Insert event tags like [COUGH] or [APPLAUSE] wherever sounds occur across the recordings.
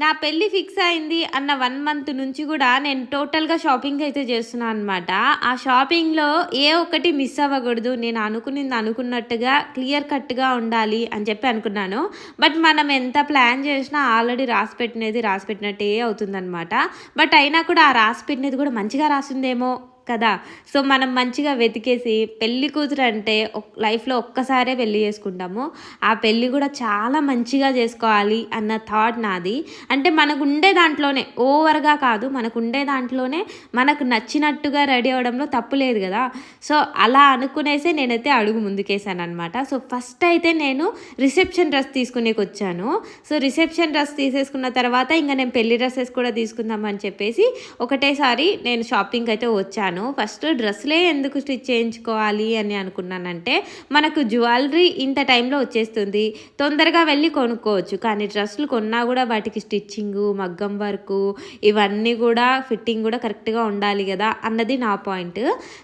నా పెళ్ళి ఫిక్స్ అయింది అన్న వన్ మంత్ నుంచి కూడా నేను టోటల్గా షాపింగ్ అయితే చేస్తున్నాను అనమాట ఆ షాపింగ్లో ఏ ఒక్కటి మిస్ అవ్వకూడదు. నేను అనుకునింది అనుకున్నట్టుగా క్లియర్ కట్గా ఉండాలి అని చెప్పి అనుకున్నాను. బట్ మనం ఎంత ప్లాన్ చేసినా ఆల్రెడీ రాసి పెట్టినది రాసి పెట్టినట్టే అవుతుందన్నమాట. బట్ అయినా కూడా ఆ రాసి పెట్టినది కూడా మంచిగా రాసిందేమో. కదా? సో మనం మంచిగా వెతికేసి పెళ్ళి కూతురు అంటే లైఫ్లో ఒక్కసారే పెళ్ళి చేసుకుంటాము. ఆ పెళ్ళి కూడా చాలా మంచిగా చేసుకోవాలి అన్న థాట్ నాది. అంటే మనకు ఉండే దాంట్లోనే ఓవర్గా కాదు మనకు ఉండే దాంట్లోనే మనకు నచ్చినట్టుగా రెడీ అవడంలో తప్పు లేదు కదా? సో అలా అనుకునేసే నేనైతే అడుగు ముందుకేసాను అనమాట సో ఫస్ట్ అయితే నేను రిసెప్షన్ డ్రెస్ తీసుకునేకి వచ్చాను. సో రిసెప్షన్ డ్రెస్ తీసేసుకున్న తర్వాత ఇంకా నేను పెళ్ళి డ్రెస్సెస్ కూడా తీసుకుందామని చెప్పేసి ఒకటేసారి నేను షాపింగ్ అయితే వచ్చాను. ఫస్ట్ డ్రెస్లే ఎందుకు స్టిచ్ చేయించుకోవాలి అని అనుకున్నానంటే మనకు జ్యువెలరీ ఇంత టైంలో వచ్చేస్తుంది. తొందరగా వెళ్ళి కొనుక్కోవచ్చు. కానీ డ్రెస్సులు కొన్నా కూడా వాటికి స్టిచ్చింగు మగ్గం వర్క్ ఇవన్నీ కూడా ఫిట్టింగ్ కూడా కరెక్ట్గా ఉండాలి కదా అన్నది నా పాయింట్.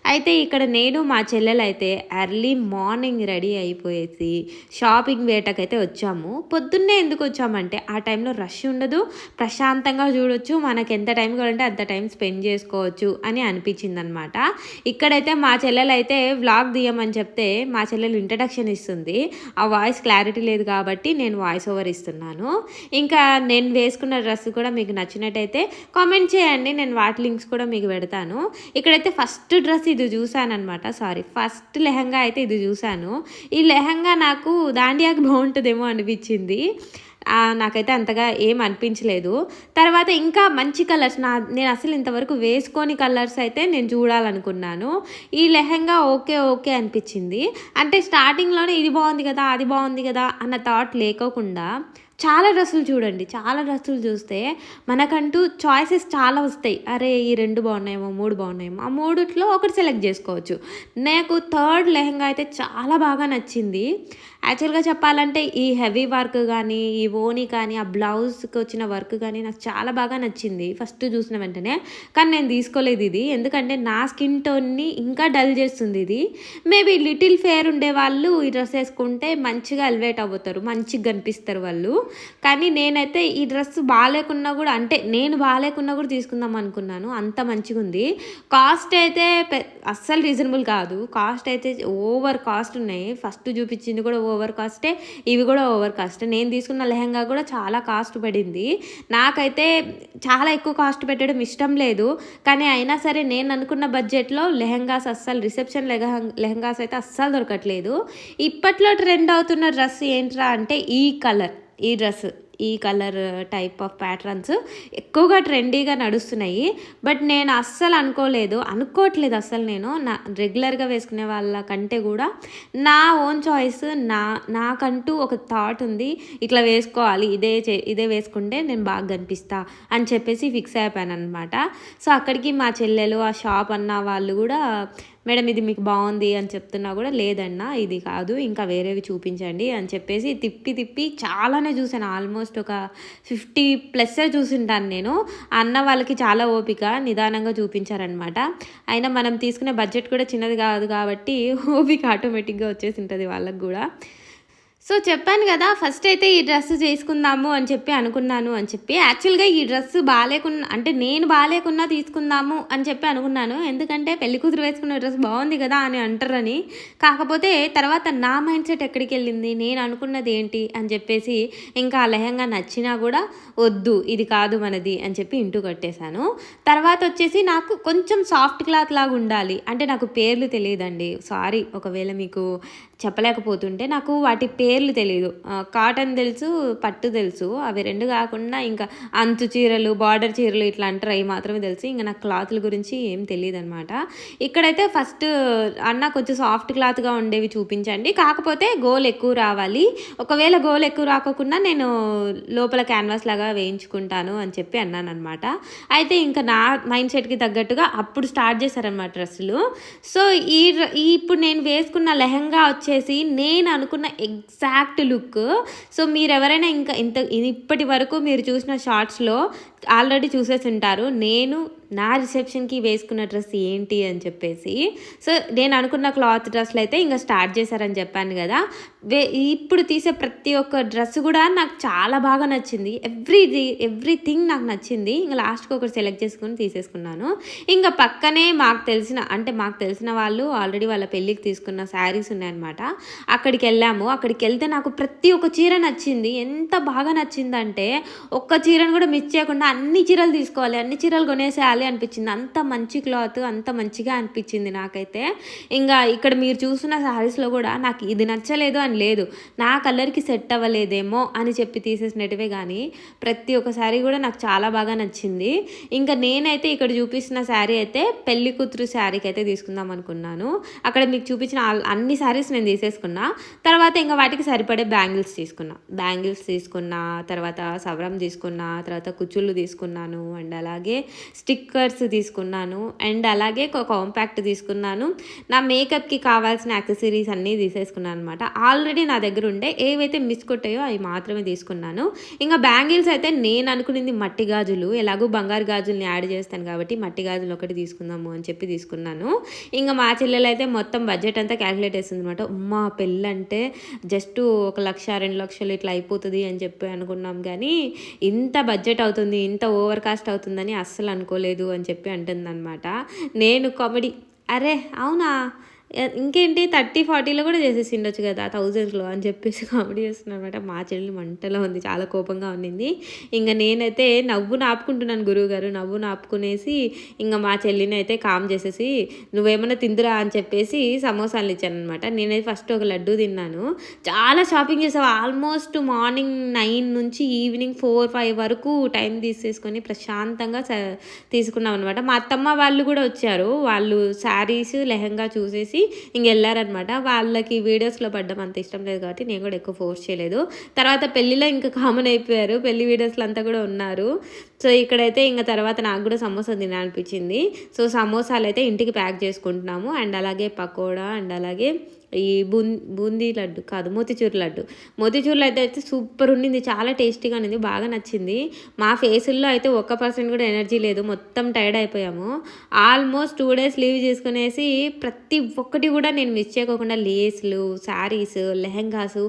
అయితే ఇక్కడ నేను మా చెల్లెలు అయితే ఎర్లీ మార్నింగ్ రెడీ అయిపోయేసి షాపింగ్ వేటకైతే వచ్చాము. పొద్దున్నే ఎందుకు వచ్చామంటే ఆ టైంలో రష్ ఉండదు. ప్రశాంతంగా చూడొచ్చు. మనకి ఎంత టైం కావాలంటే అంత టైం స్పెండ్ చేసుకోవచ్చు అని అనిపించింది అనమాట ఇక్కడైతే మా చెల్లెలు అయితే వ్లాగ్ తీయమని చెప్తే మా చెల్లెలు ఇంట్రడక్షన్ ఇస్తుంది. ఆ వాయిస్ క్లారిటీ లేదు కాబట్టి నేను వాయిస్ ఓవర్ ఇస్తున్నాను. ఇంకా నేను వేసుకున్న డ్రెస్ కూడా మీకు నచ్చినట్టయితే కామెంట్ చేయండి. నేను వాటి లింక్స్ కూడా మీకు పెడతాను. ఇక్కడైతే ఫస్ట్ డ్రెస్ ఇది చూసానమాట అనమాట సారీ ఫస్ట్ లెహంగా అయితే ఇది చూశాను. ఈ లెహంగా నాకు దాండియాకి బాగుంటుందేమో అనిపించింది. నాకైతే అంతగా ఏం అనిపించలేదు. తర్వాత ఇంకా మంచి కలర్స్ నా నేను అసలు ఇంతవరకు వేసుకొని కలర్స్ అయితే నేను చూడాలనుకున్నాను. ఈ లెహంగా ఓకే ఓకే అనిపించింది. అంటే స్టార్టింగ్లోనే ఇది బాగుంది కదా అది బాగుంది కదా అన్న థాట్ లేకోకుండా చాలా డ్రెస్సులు చూడండి చాలా డ్రెస్సులు చూస్తే మనకంటూ చాయిసెస్ చాలా వస్తాయి. అరే ఈ రెండు బాగున్నాయేమో మూడు బాగున్నాయేమో ఆ మూడిట్లో ఒకటి సెలెక్ట్ చేసుకోవచ్చు. నాకు థర్డ్ లెహంగా అయితే చాలా బాగా నచ్చింది. యాక్చువల్గా చెప్పాలంటే ఈ హెవీ వర్క్ కానీ ఈ ఓని కానీ ఆ బ్లౌజ్కి వచ్చిన వర్క్ కానీ నాకు చాలా బాగా నచ్చింది. ఫస్ట్ చూసిన వెంటనే. కానీ నేను తీసుకోలేదు ఇది. ఎందుకంటే నా స్కిన్ టోన్ని ఇంకా డల్ చేస్తుంది ఇది. మేబీ లిటిల్ ఫేర్ ఉండే వాళ్ళు ఈ డ్రెస్ వేసుకుంటే మంచిగా ఎలివేట్ అవుతారు మంచిగా కనిపిస్తారు వాళ్ళు. కానీ నేనైతే ఈ డ్రెస్ బాగాలేకున్నా కూడా అంటే నేను బాగాలేకున్నా కూడా తీసుకుందాం అనుకున్నాను. అంత మంచిగా ఉంది. కాస్ట్ అయితే అస్సలు రీజనబుల్ కాదు. కాస్ట్ అయితే ఓవర్ కాస్ట్ ఉన్నాయి. ఫస్ట్ చూపించింది కూడా ఓవర్ ఓవర్ కాస్టే ఇవి కూడా ఓవర్ కాస్ట్ నేను తీసుకున్న లెహంగా కూడా చాలా కాస్ట్ పడింది. నాకైతే చాలా ఎక్కువ కాస్ట్ పెట్టడం ఇష్టం లేదు. కానీ అయినా సరే నేను అనుకున్న బడ్జెట్లో లెహంగాస్ అస్సలు రిసెప్షన్ లెహంగాస్ అయితే అస్సలు దొరకట్లేదు. ఇప్పట్లో ట్రెండ్ అవుతున్న డ్రెస్ ఏంట్రా అంటే ఈ కలర్ ఈ డ్రెస్. ఈ కలర్ టైప్ ఆఫ్ ప్యాటర్న్స్ ఎక్కువగా ట్రెండీగా నడుస్తున్నాయి. బట్ నేను అస్సలు అనుకోలేదు. అనుకోవట్లేదు అస్సలు నేను. నా రెగ్యులర్గా వేసుకునే వాళ్ళ కంటే కూడా నా ఓన్ చాయిస్ నా నాకంటూ ఒక థాట్ ఉంది. ఇట్లా వేసుకోవాలి. ఇదే చే ఇదే వేసుకుంటే నేను బాగా కనిపిస్తా అని చెప్పేసి ఫిక్స్ అయిపోయాను అనమాట సో అక్కడికి మా చెల్లెలు ఆ షాప్ అన్న వాళ్ళు కూడా మేడం ఇది మీకు బాగుంది అని చెప్తున్నా కూడా లేదన్నా ఇది కాదు ఇంకా వేరేవి చూపించండి అని చెప్పేసి తిప్పి తిప్పి చాలానే చూసాను ఆల్మోస్ట్ ఒక ఫిఫ్టీ ప్లస్ చూసింటాను నేను. అన్న వాళ్ళకి చాలా ఓపిక నిదానంగా చూపించారనమాట అయినా మనం తీసుకునే బడ్జెట్ కూడా చిన్నది కాదు కాబట్టి ఓపిక ఆటోమేటిక్గా వచ్చేసి ఉంటుంది వాళ్ళకి కూడా. సో చెప్పాను కదా ఫస్ట్ అయితే ఈ డ్రెస్ చేసుకుందాము అని చెప్పి అనుకున్నాను అని చెప్పి. యాక్చువల్గా ఈ డ్రెస్ బాగాలేకున్నా అంటే నేను బాగాలేకున్నా తీసుకుందాము అని చెప్పి అనుకున్నాను. ఎందుకంటే పెళ్ళి కూతురు వేసుకున్న డ్రెస్ బాగుంది కదా అని అంటారని. కాకపోతే తర్వాత నా మైండ్ సెట్ ఎక్కడికి వెళ్ళింది? నేను అనుకున్నది ఏంటి? అని చెప్పేసి ఇంకా లహంగా నచ్చినా కూడా వద్దు ఇది కాదు మనది అని చెప్పి ఇంటూ కట్టేశాను. తర్వాత వచ్చేసి నాకు కొంచెం సాఫ్ట్ క్లాత్ లాగా ఉండాలి. అంటే నాకు పేర్లు తెలియదండి. సారీ ఒకవేళ మీకు చెప్పలేకపోతుంటే నాకు వాటి పేర్లు తెలియదు కాటన్ తెలుసు పట్టు తెలుసు. అవి రెండు కాకుండా ఇంకా అంచు చీరలు బార్డర్ చీరలు ఇట్లా అంటారు అవి మాత్రమే తెలుసు. ఇంకా నాకు క్లాత్ల గురించి ఏం తెలియదు అనమాట ఇక్కడైతే ఫస్ట్ అన్న కొంచెం సాఫ్ట్ క్లాత్గా ఉండేవి చూపించండి. కాకపోతే గోల్ ఎక్కువ రావాలి. ఒకవేళ గోల్ ఎక్కువ రాకోకుండా నేను లోపల క్యాన్వాస్ లాగా వేయించుకుంటాను అని చెప్పి అన్నాను అనమాట అయితే ఇంకా నా మైండ్ సెట్కి తగ్గట్టుగా అప్పుడు స్టార్ట్ చేశారనమాట డ్రెస్సులు. సో ఈ ఇప్పుడు నేను వేసుకున్న లెహంగా వచ్చి వచ్చేసి నేను అనుకున్న ఎగ్జాక్ట్ లుక్. సో మీరు ఎవరైనా ఇంకా ఇంత ఇప్పటి వరకు మీరు చూసిన షార్ట్స్లో ఆల్రెడీ చూసేసి ఉంటారు నేను నా రిసెప్షన్కి వేసుకున్న డ్రెస్ ఏంటి అని చెప్పేసి. సో నేను అనుకున్న క్లాత్ డ్రెస్లు అయితే ఇంకా స్టార్ట్ చేశారని చెప్పాను కదా. వే ఇప్పుడు తీసే ప్రతి ఒక్క డ్రెస్ కూడా నాకు చాలా బాగా నచ్చింది. ఎవ్రీ ఎవ్రీథింగ్ నాకు నచ్చింది. ఇంకా లాస్ట్కి ఒకటి సెలెక్ట్ చేసుకుని తీసేసుకున్నాను. ఇంకా పక్కనే మాకు తెలిసిన అంటే మాకు తెలిసిన వాళ్ళు ఆల్రెడీ వాళ్ళ పెళ్ళికి తీసుకున్న శారీస్ ఉన్నాయన్నమాట. అక్కడికి వెళ్ళాము. అక్కడికి వెళ్తే నాకు ప్రతి ఒక్క చీర నచ్చింది. ఎంత బాగా నచ్చిందంటే ఒక్క చీరను కూడా మిస్ చేయకుండా అన్ని చీరలు తీసుకోవాలి. అన్ని చీరలు కొనేసేయాలి. అనిపించింది. అంత మంచి క్లాత్ అంత మంచిగా అనిపించింది నాకైతే. ఇంకా ఇక్కడ మీరు చూసిన శారీస్లో కూడా నాకు ఇది నచ్చలేదు అని లేదు. నా కలర్కి సెట్ అవ్వలేదేమో అని చెప్పి తీసేసినట్టువే కానీ ప్రతి ఒక్క శారీ కూడా నాకు చాలా బాగా నచ్చింది. ఇంకా నేనైతే ఇక్కడ చూపిస్తున్న శారీ అయితే పెళ్ళి కూతురు శారీకి అయితే తీసుకుందాం అనుకున్నాను. అక్కడ మీకు చూపించిన అన్ని శారీస్ నేను తీసేసుకున్నా. తర్వాత ఇంకా వాటికి సరిపడే బ్యాంగిల్స్ తీసుకున్నా. బ్యాంగిల్స్ తీసుకున్నా తర్వాత సవరం తీసుకున్నా తర్వాత కుచ్చుళ్ళు తీసుకున్నాను. అండ్ అలాగే స్టిక్ స్టిక్కర్స్ తీసుకున్నాను అండ్ అలాగే ఒక కాంపాక్ట్ తీసుకున్నాను. నా మేకప్కి కావాల్సిన యాక్సెసరీస్ అన్నీ తీసేసుకున్నాను అనమాట ఆల్రెడీ నా దగ్గర ఉండే ఏవైతే మిస్ కొట్టాయో అవి మాత్రమే తీసుకున్నాను. ఇంకా బ్యాంగిల్స్ అయితే నేను అనుకునేది మట్టి గాజులు. ఎలాగో బంగారు గాజుల్ని యాడ్ చేస్తాను కాబట్టి మట్టి గాజులు ఒకటి తీసుకుందాము అని చెప్పి తీసుకున్నాను. ఇంకా మా చెల్లెలు అయితే మొత్తం బడ్జెట్ అంతా క్యాలిక్యులేట్ చేస్తుంది అనమాట అమ్మా పెళ్ళంటే జస్ట్ ఒక లక్ష రెండు లక్షలు ఇట్లా అయిపోతుంది అని చెప్పి అనుకున్నాం. కానీ ఇంత బడ్జెట్ అవుతుంది ఇంత ఓవర్ కాస్ట్ అవుతుందని అస్సలు అనుకోలేదు. అని చెప్పి అంటుందన్నమాట. నేను కామెడీ అరే అవునా? ఇంకేంటి థర్టీ ఫార్టీలో కూడా చేసేసి ఉండొచ్చు కదా థౌజండ్స్లో అని చెప్పేసి [LAUGHS] కామెడీ చేస్తున్నాను అనమాట మా చెల్లి మంటలో ఉంది చాలా కోపంగా ఉండింది. ఇంకా నేనైతే నవ్వు నాపుకుంటున్నాను గురువు గారు నవ్వు నాపుకునేసి ఇంకా మా చెల్లిని అయితే కామ్ చేసేసి నువ్వేమైనా తిందురా అని చెప్పేసి సమోసాలు ఇచ్చాను అనమాట నేనైతే ఫస్ట్ ఒక లడ్డు తిన్నాను. చాలా షాపింగ్ చేసావు ఆల్మోస్ట్ మార్నింగ్ నైన్ నుంచి ఈవినింగ్ ఫోర్ ఫైవ్ వరకు టైం తీసేసుకొని ప్రశాంతంగా తీసుకున్నాం అనమాట మా అత్తమ్మ వాళ్ళు కూడా వచ్చారు వాళ్ళు శారీస్ లెహంగా చూసేసి ఇంక వెళ్ళారనమాట. వాళ్ళకి వీడియోస్లో పడ్డం అంత ఇష్టం లేదు కాబట్టి నేను కూడా ఎక్కువ ఫోర్స్ చేయలేదు. తర్వాత పెళ్ళిలో ఇంకా కామన్ అయిపోయారు. పెళ్ళి వీడియోస్లో అంతా కూడా ఉన్నారు. సో ఇక్కడైతే ఇంకా తర్వాత నాకు కూడా సమోసా తినాలనిపించింది. సో సమోసాలు అయితే ఇంటికి ప్యాక్ చేసుకుంటున్నాము. అండ్ అలాగే పకోడా అండ్ అలాగే ఈ బూన్ బూందీ లడ్డు కాదు మోతిచూర్ లడ్డు. మోతిచూర్ లడ్డు అయితే సూపర్ ఉండింది చాలా టేస్టీగా ఉండింది బాగా నచ్చింది. మా ఫేసుల్లో అయితే ఒక్క పర్సెంట్ కూడా ఎనర్జీ లేదు మొత్తం టైర్డ్ అయిపోయాము. ఆల్మోస్ట్ టూ డేస్ లీవ్ చేసుకునేసి ప్రతి ఒక్కటి కూడా నేను మిస్ చేయకోకుండా లేస్లు శారీస్ లెహంగాస్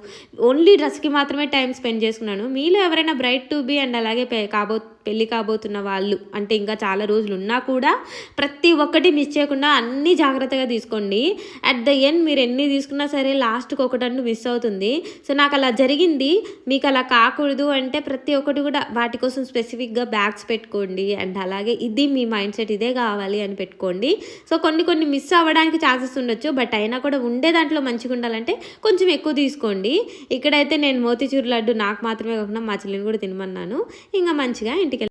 ఓన్లీ డ్రెస్కి మాత్రమే టైం స్పెండ్ చేసుకున్నాను. మీలో ఎవరైనా బ్రైట్ టు బీ అండ్ అలాగే కాబో పెళ్ళి కాబోతున్న వాళ్ళు అంటే ఇంకా చాలా రోజులు ఉన్నా కూడా ప్రతి ఒక్కటి మిస్ చేయకుండా అన్నీ జాగ్రత్తగా తీసుకోండి. అట్ ద ఎండ్ మీరు ఎన్ని తీసుకున్నా సరే లాస్ట్కి ఒకటన్ను మిస్ అవుతుంది. సో నాకు అలా జరిగింది. మీకు అలా కాకూడదు అంటే ప్రతి ఒక్కటి కూడా వాటి కోసం స్పెసిఫిక్గా బ్యాగ్స్ పెట్టుకోండి. అండ్ అలాగే ఇది మీ మైండ్ సెట్ ఇదే కావాలి అని పెట్టుకోండి. సో కొన్ని కొన్ని మిస్ అవ్వడానికి ఛాన్సెస్ ఉండొచ్చు. బట్ అయినా కూడా ఉండే దాంట్లో మంచిగా ఉండాలంటే కొంచెం ఎక్కువ తీసుకోండి. ఇక్కడైతే నేను మోతిచూర్ లడ్డు నాకు మాత్రమే కాకుండా మా చెల్లిని కూడా తినమన్నాను. ఇంకా మంచిగా ఇంటికి